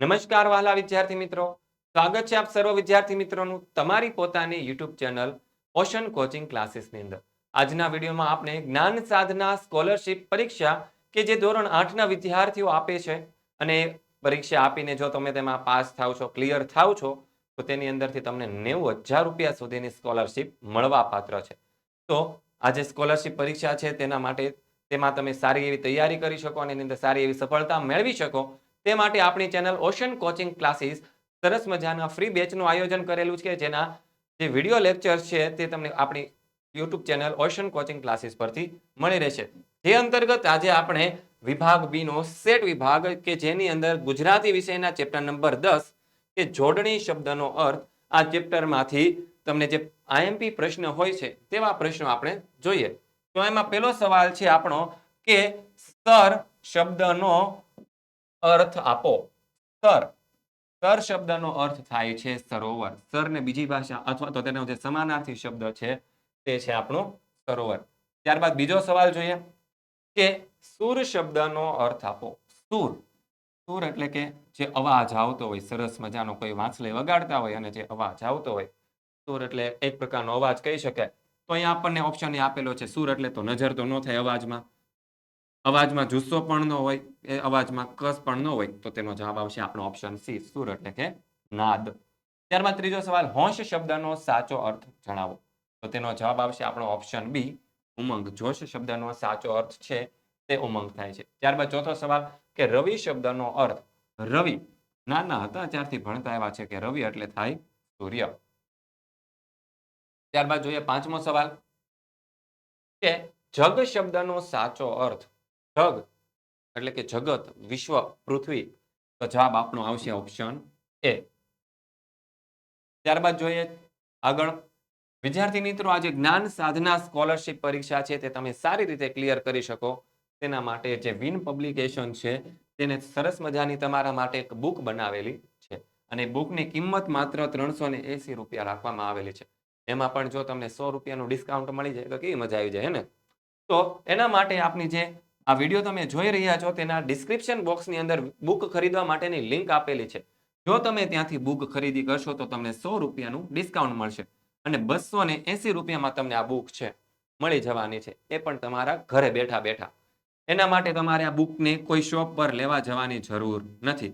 નમસ્કાર વહાલા વિદ્યાર્થી મિત્રો. સ્વાગત છે આપ સર્વ વિદ્યાર્થી મિત્રોનું તમારી પોતાની યુટ્યુબ ચેનલ ઓશન કોચિંગ ક્લાસીસની અંદર. આજના વિડીયોમાં આપણે જ્ઞાન સાધના સ્કોલરશિપ પરીક્ષા કે જે ધોરણ આઠના વિદ્યાર્થીઓ આપે છે અને પરીક્ષા આપીને જો તમે તેમાં પાસ થાવ છો, ક્લિયર થાવ છો, તો તેની અંદરથી તમને નેવું હજાર રૂપિયા સુધીની સ્કોલરશિપ મળવા પાત્ર છે. તો આ જે સ્કોલરશિપ પરીક્ષા છે તેના માટે તેમાં તમે સારી એવી તૈયારી કરી શકો અને એની અંદર સારી એવી સફળતા મેળવી શકો. તે માટે આપણી ચેનલ ઓશન કોચિંગ ક્લાસીસ સરસ મજાના ફ્રી બેચનું આયોજન કરેલું છે, જેના જે વીડિયો લેક્ચર્સ છે તે તમને આપણી YouTube channel ocean coaching classes પરથી મળી રહેશે. જે અંતર્ગત આજે આપણે વિભાગ બી નો સેટ વિભાગ કે જેની અંદર ગુજરાતી વિષયના ચેપ્ટર નંબર દસ કે જોડણી શબ્દનો અર્થ આ ચેપ્ટરમાંથી તમને જે આઈએમપી પ્રશ્ન હોય છે તેવા પ્રશ્નો આપણે જોઈએ. તો એમાં પહેલો સવાલ છે આપણો કે સ્તર શબ્દનો અર્થ આપો. સર સર શબ્દનો અર્થ થાય છે સરોવર. સ્તરને બીજી ભાષા અથવા તો તેનો જે સમાનાર્થી શબ્દ છે તે છે આપણો સરોવર. ત્યારબાદ બીજો સવાલ જોઈએ કે સુર શબ્દનો અર્થ આપો. સુર. સુર એટલે કે જે અવાજ આવતો હોય, સરસ મજાનો કોઈ વાંસલે વગાડતા હોય અને જે અવાજ આવતો હોય. સુર એટલે એક પ્રકારનો અવાજ કહી શકાય. તો અહીંયા આપણને ઓપ્શન આપેલો છે, સુર એટલે તો નજર તો ન થાય અવાજમાં. અવાજમાં જુસ્સો પણ ન હોય, એ અવાજમાં કસ પણ ન હોય, તો તેનો જવાબ આવશે આપણો ઓપ્શન સી સુર એટલે કે નાદ. ત્યારબાદ ત્રીજો સવાલ, હોંશ શબ્દનો સાચો અર્થ જણાવો. તો તેનો જવાબ આવશે આપણો ઓપ્શન બી ઉમંગ. જોશ શબ્દનો સાચો અર્થ છે, તે ઉમંગ થાય છે. ત્યારબાદ ચોથો સવાલ, કે રવિ શબ્દનો અર્થ, રવિ. નાના હતા ત્યારથી ભણતા એવા છે કે રવિ એટલે થાય સૂર્ય. ત્યારબાદ જોઈએ પાંચમો સવાલ, કે જગ શબ્દનો સાચો અર્થ જગ એટલે કે જગત, વિશ્વ, પૃથ્વી, તો જવાબ આપણો આવશે ઓપ્શન એ ત્યારબાદ જોઈએ આગળ. વિદ્યાર્થી મિત્રો આજે જ્ઞાન સાધના સ્કોલરશિપ પરીક્ષા છે તે તમે સારી રીતે ક્લિયર કરી શકો. તેના માટે જે વિન પબ્લિકેશન છે, તેને સરસ મજાની તમારા માટે એક બુક બનાવેલી છે. અને બુકની કિંમત માત્ર ત્રણસો ને એસી રૂપિયા રાખવામાં આવેલી છે. એમાં પણ જો તમને સો રૂપિયાનું ડિસ્કાઉન્ટ મળી જાય તો કેવી મજા આવી જાય ને? તો એના માટે આપની જે આ વીડિયો તમે જોઈ રહ્યા છો તેના ડિસ્ક્રિપ્શન બોક્સની અંદર બુક ખરીદવા માટેની લિંક આપેલી છે. જો તમે ત્યાંથી બુક ખરીદી કરશો તો તમને સો રૂપિયાનું ડિસ્કાઉન્ટ મળશે અને બસો ને એસી રૂપિયામાં તમને આ બુક છે, મળી જવાની છે. એ પણ તમારા ઘરે બેઠા બેઠા. એના માટે તમારે આ બુકને કોઈ શોપ પર લેવા જવાની જરૂર નથી.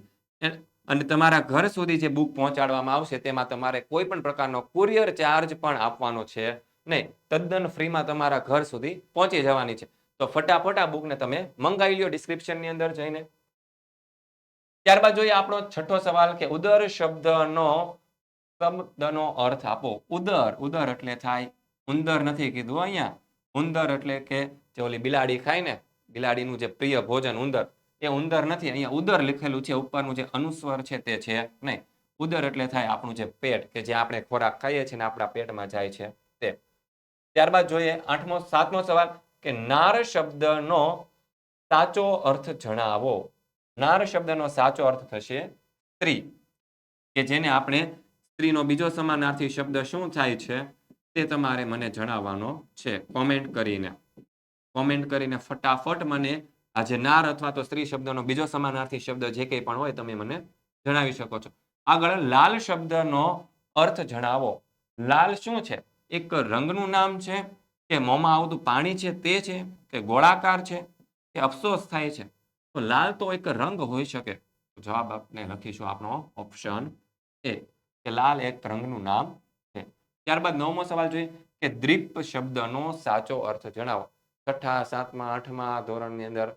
અને તમારા ઘર સુધી જે બુક પહોંચાડવામાં આવશે તેમાં તમારે કોઈ પણ પ્રકારનો કુરિયર ચાર્જ પણ આપવાનો છે નહીં. તદ્દન ફ્રીમાં તમારા ઘર સુધી પહોંચી જવાની છે. તો ફટાફટ આ બુકને તમે મંગાવી લ્યો ડિસ્ક્રિપ્શનની અંદર જઈને. ત્યારબાદ જોઈએ આપણો છઠ્ઠો સવાલ કે ઉદર શબ્દનો શબ્દનો અર્થ આપો. ઉદર ઉદર એટલે થાય, ઉંદર નથી કીધું અહીંયા. ઉંદર એટલે કે જે ઓલી બિલાડી ખાય ને, બિલાડીનું જે પ્રિય ભોજન ઉંદર, એ ઉંદર નથી. અહીંયા ઉદર લખેલું છે, ઉપરનું જે અનુસ્વર છે તે છે નહીં. ઉદર એટલે થાય આપણું જે પેટ, કે જે આપણે ખોરાક ખાઈએ છીએ ને આપણા પેટમાં જાય છે તે. ત્યારબાદ જોઈએ આઠમો, સાતમો સવાલ કે નાર શબ્દનો સાચો અર્થ જણાવો. નાર શબ્દનો સાચો અર્થ થશે સ્ત્રી, કે જેને આપણે સ્ત્રીનો બીજો સમાનાર્થી શબ્દ શું થાય છે તે તમારે મને જણાવવાનો છે. કોમેન્ટ કરીને કોમેન્ટ કરીને ફટાફટ મને આજે નાર અથવા તો સ્ત્રી શબ્દનો બીજો સમાનાર્થી શબ્દ જે કંઈ પણ હોય તમે મને જણાવી શકો છો. આગળ લાલ શબ્દનો અર્થ જણાવો. લાલ શું છે? એક રંગનું નામ છે. કે મોંમાં આવતું પાણી છે તે છે કે ગોળાકાર છે કે અફસોસ થાય છે? તો લાલ તો એક રંગ હોઈ શકે. જવાબ આપણે લખીશું આપણો ઓપ્શન એ કે લાલ એક રંગનું નામ છે. ત્યારબાદ નવમો સવાલ જોઈએ, કે દ્રીપ શબ્દનો સાચો અર્થ જણાવો. છઠ્ઠા, સાતમા, આઠમા ધોરણની અંદર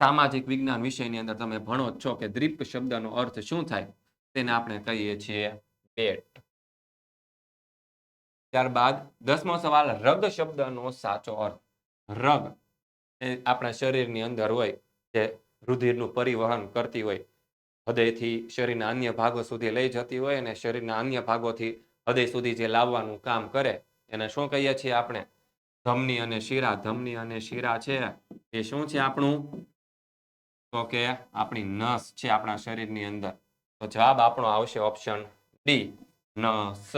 સામાજિક વિજ્ઞાન વિષયની અંદર તમે ભણો છો કે દ્રીપ શબ્દનો અર્થ શું થાય? તેને આપણે કહીએ છીએ પેટ ત્યારબાદ દસમો સવાલ, રગ શબ્દનો સાચો અર્થ. રગ એ આપણા શરીરની અંદર હોય જે રુધિરનું પરિવહન કરતી હોય. હૃદયથી શરીરના અન્ય ભાગો સુધી લઈ જતી હોય અને શરીરના અન્ય ભાગોથી હૃદય સુધી જે લાવવાનું કામ કરે, એને શું કહીએ છીએ આપણે? ધમની અને શીરા. ધમની અને શીરા છે. એ શું છે આપણું? તો કે આપણી નસ છે આપણા શરીરની અંદર. તો જવાબ આપણો આવશે ઓપ્શન ડી, નસ.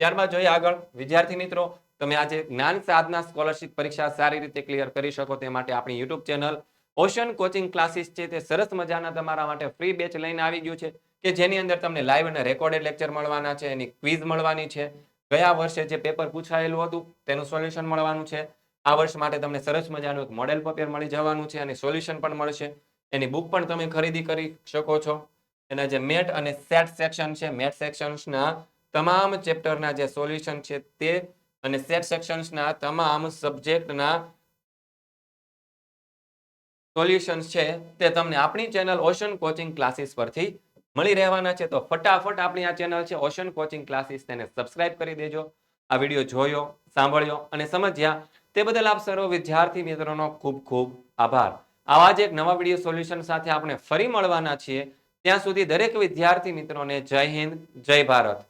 ત્યારબાદ જોઈએ આગળ. વિદ્યાર્થી મિત્રો, તમે આજે જ્ઞાન સાધના સ્કોલરશિપ પરીક્ષા સારી રીતે ક્લિયર કરી શકો તે માટે આપણી YouTube channel ocean coaching classes છે તે સરસ મજાના તમારા માટે ફ્રી બેચ લઈને આવી ગયું છે કે જેની અંદર તમને લાઈવ અને રેકોર્ડેડ લેક્ચર મળવાના છે, એની ક્વિઝ મળવાની છે. ગયા વર્ષે જે પેપર પૂછાયેલું હતું તેનું સોલ્યુશન મળવાનું છે. આ વર્ષ માટે તમને સરસ મજાનું એક મોડેલ પેપર મળી જવાનું છે અને સોલ્યુશન પણ મળશે. એની બુક પણ તમે ખરીદી કરી શકો છો. એના જે મેટ અને સેટ સેક્શન છે, મેટ સેક્શન્સના તમામ ચેપ્ટરના જે સોલ્યુશન છે તે અને સેટ સેક્શન્સના તમામ સબ્જેક્ટના સોલ્યુશન છે તે તમને આપણી ચેનલ ઓશન કોચિંગ ક્લાસીસ પરથી મળી રહેવાના છે. તો ફટાફટ આપણી આ ચેનલ છે ઓશન કોચિંગ ક્લાસીસ તેને સબસ્ક્રાઇબ કરી દેજો. આ વીડિયો જોયો, સાંભળ્યો અને સમજ્યા તે બદલ આપ સર્વ વિદ્યાર્થી મિત્રોનો ખૂબ ખૂબ આભાર. આવા જ એક નવા વીડિયો સોલ્યુશન સાથે આપણે ફરી મળવાના છીએ. ત્યાં સુધી દરેક વિદ્યાર્થી મિત્રોને જય હિન્દ, જય ભારત.